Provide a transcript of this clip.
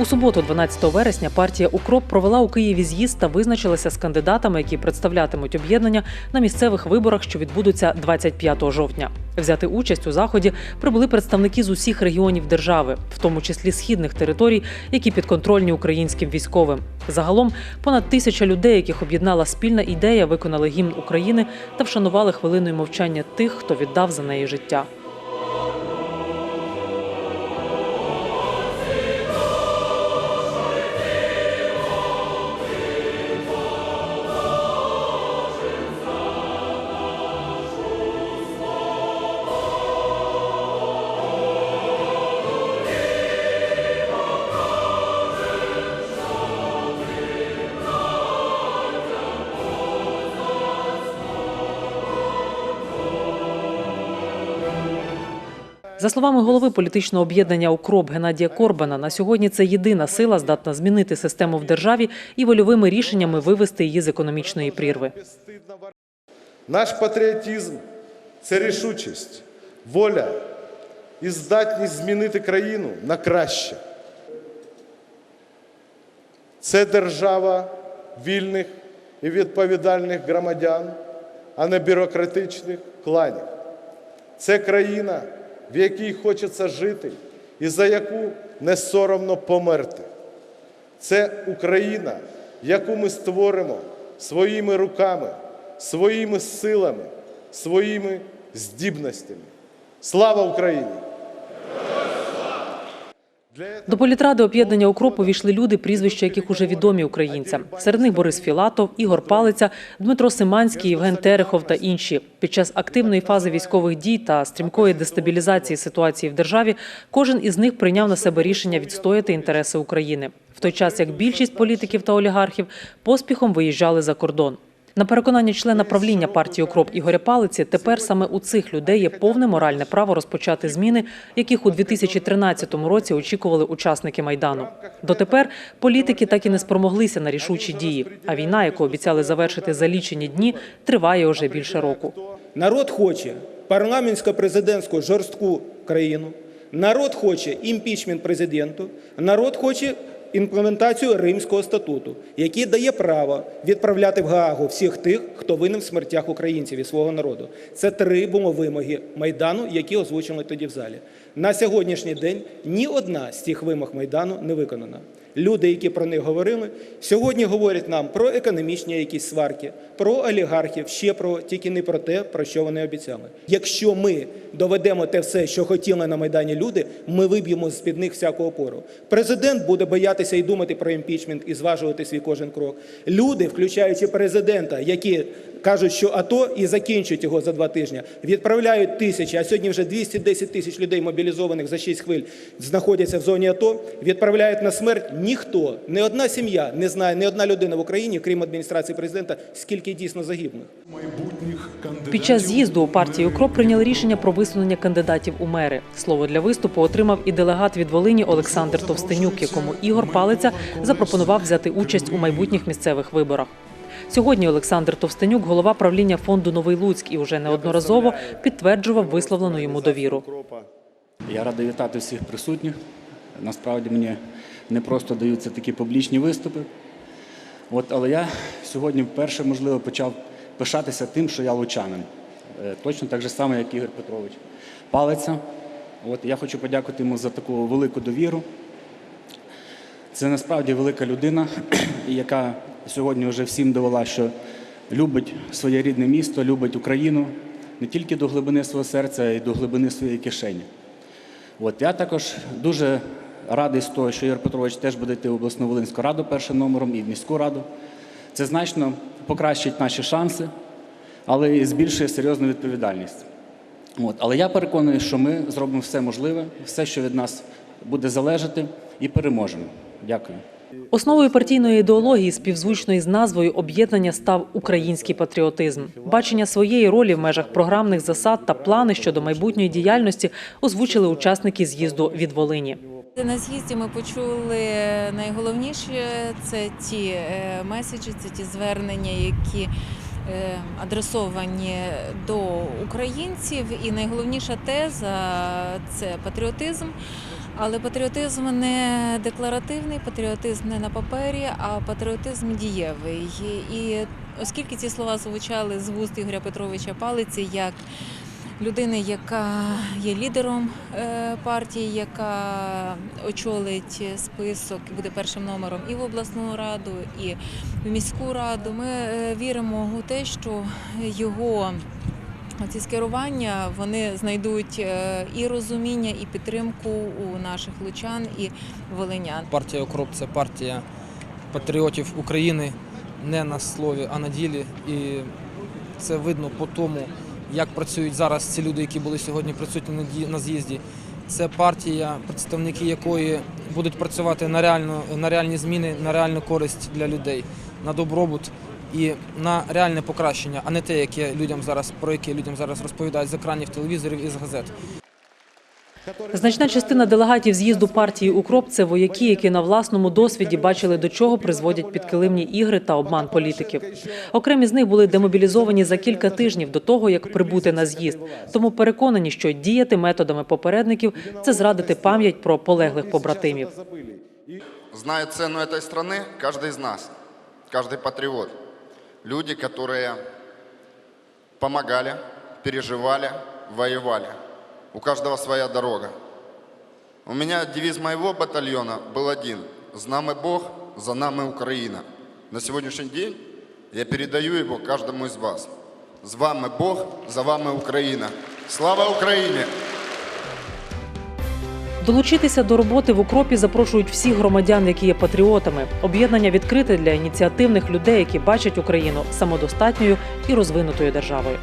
У суботу, 12 вересня, партія Укроп провела у Києві з'їзд та визначилася з кандидатами, які представлятимуть об'єднання на місцевих виборах, що відбудуться 25 жовтня. Взяти участь у заході прибули представники з усіх регіонів держави, в тому числі східних територій, які підконтрольні українським військовим. Загалом понад тисяча людей, яких об'єднала спільна ідея, виконали гімн України та вшанували хвилиною мовчання тих, хто віддав за неї життя. За словами голови політичного об'єднання Укроп Геннадія Корбана, на сьогодні це єдина сила здатна змінити систему в державі і вольовими рішеннями вивести її з економічної прірви. Наш патріотизм це рішучість, воля і здатність змінити країну на краще. Це держава вільних і відповідальних громадян, а не бюрократичних кланів. Це країна, в якій хочеться жити і за яку не соромно померти. Це Україна, яку ми створимо своїми руками, своїми силами, своїми здібностями. Слава Україні! До політради об'єднання Укроп увійшли люди, прізвища яких уже відомі українцям. Серед них Борис Філатов, Ігор Палиця, Дмитро Симанський, Євген Терехов та інші. Під час активної фази військових дій та стрімкої дестабілізації ситуації в державі кожен із них прийняв на себе рішення відстояти інтереси України. В той час як більшість політиків та олігархів поспіхом виїжджали за кордон. На переконання члена правління партії Укроп Ігоря Палиці, тепер саме у цих людей є повне моральне право розпочати зміни, яких у 2013 році очікували учасники майдану. Дотепер політики так і не спромоглися на рішучі дії. А війна, яку обіцяли завершити за лічені дні, триває уже більше року. Народ хоче парламентсько-президентську жорстку країну. Народ хоче імпічмент президенту. Народ хоче імплементацію Римського статуту, який дає право відправляти в Гаагу всіх тих, хто винен в смертях українців і свого народу. Це три вимоги Майдану, які озвучили тоді в залі. На сьогоднішній день ні одна з цих вимог Майдану не виконана. Люди, які про них говорили, сьогодні говорять нам про економічні якісь сварки, про олігархів, ще про тільки не про те, про що вони обіцяли. Якщо ми доведемо те все, що хотіли на майдані люди, ми виб'ємо з під них всяку опору. Президент буде боятися і думати про імпічмент і зважувати свій кожен крок. Люди, включаючи президента, які кажуть, що АТО і закінчують його за два тижні, відправляють тисячі, а сьогодні вже 210 тисяч людей мобілізованих за 6 хвиль знаходяться в зоні АТО, відправляють на смерть. Ніхто, ні одна сім'я не знає, ні одна людина в Україні, крім адміністрації президента, скільки дійсно загиблих. Під час з'їзду у партії Укроп прийняли рішення про висунення кандидатів у мери. Слово для виступу отримав і делегат від Волині Олександр Товстенюк, якому Ігор Палиця запропонував взяти участь у майбутніх місцевих виборах. Сьогодні Олександр Товстенюк, голова правління фонду Новий Луцьк, і вже неодноразово підтверджував висловлену йому довіру. Я радий вітати всіх присутніх. Насправді мені не просто даються такі публічні виступи. От, але я сьогодні вперше, можливо, почав пишатися тим, що я лучанин. Е, Точно так же само, як Ігор Петрович. Палиця. От, я хочу подякувати йому за таку велику довіру. Це насправді велика людина, яка сьогодні вже всім довела, що любить своє рідне місто, любить Україну не тільки до глибини свого серця, а й до глибини своєї кишені. От я також дуже радий з того, що Ігор Петрович теж буде йти в обласну Волинську раду першим номером і в міську раду. Це значно покращить наші шанси, але і збільшує серйозну відповідальність. От. Але я переконаний, що ми зробимо все можливе, все, що від нас буде залежати, і переможемо. Дякую. Основою партійної ідеології, співзвучної з назвою об'єднання, став український патріотизм. Бачення своєї ролі в межах програмних засад та плани щодо майбутньої діяльності озвучили учасники з'їзду від Волині. На з'їзді ми почули найголовніше це ті е, меседжі, це ті звернення, які е, адресовані до українців. І найголовніша теза це патріотизм. Але патріотизм не декларативний, патріотизм не на папері, а патріотизм дієвий. І оскільки ці слова звучали з вуст Ігоря Петровича Палиці як людини, яка є лідером е, партії, яка очолить список і буде першим номером і в обласну раду, і в міську раду, ми е, віримо у те, що його ці скерування вони знайдуть е, і розуміння, і підтримку у наших лучан і волинян. Партія Укроп це партія патріотів України не на слові, а на ділі. І це видно по тому, як працюють зараз ці люди, які були сьогодні присутні на з'їзді. Це партія, представники якої будуть працювати на реальну на реальні зміни, на реальну користь для людей, на добробут і на реальне покращення, а не те, яке людям зараз про яке людям зараз розповідають з екранів телевізорів і з газет. Значна частина делегатів з'їзду партії Укроп це вояки, які на власному досвіді бачили, до чого призводять підкилимні ігри та обман політиків. Окремі з них були демобілізовані за кілька тижнів до того, як прибути на з'їзд. Тому переконані, що діяти методами попередників це зрадити пам'ять про полеглих побратимів. Знает цену этой страны каждый из нас, каждый патриот. Люди, которые помогали, переживали, воевали. У каждого своя дорога. У меня девиз моего батальона был один. «З нами Бог, за нами Украина». На сегодняшний день я передаю его каждому из вас. З вами Бог, за вами Україна. Слава Україні! Долучитися до роботи в укропі запрошують всіх громадян, які є патріотами. Об'єднання відкрите для ініціативних людей, які бачать Україну самодостатньою і розвинутою державою.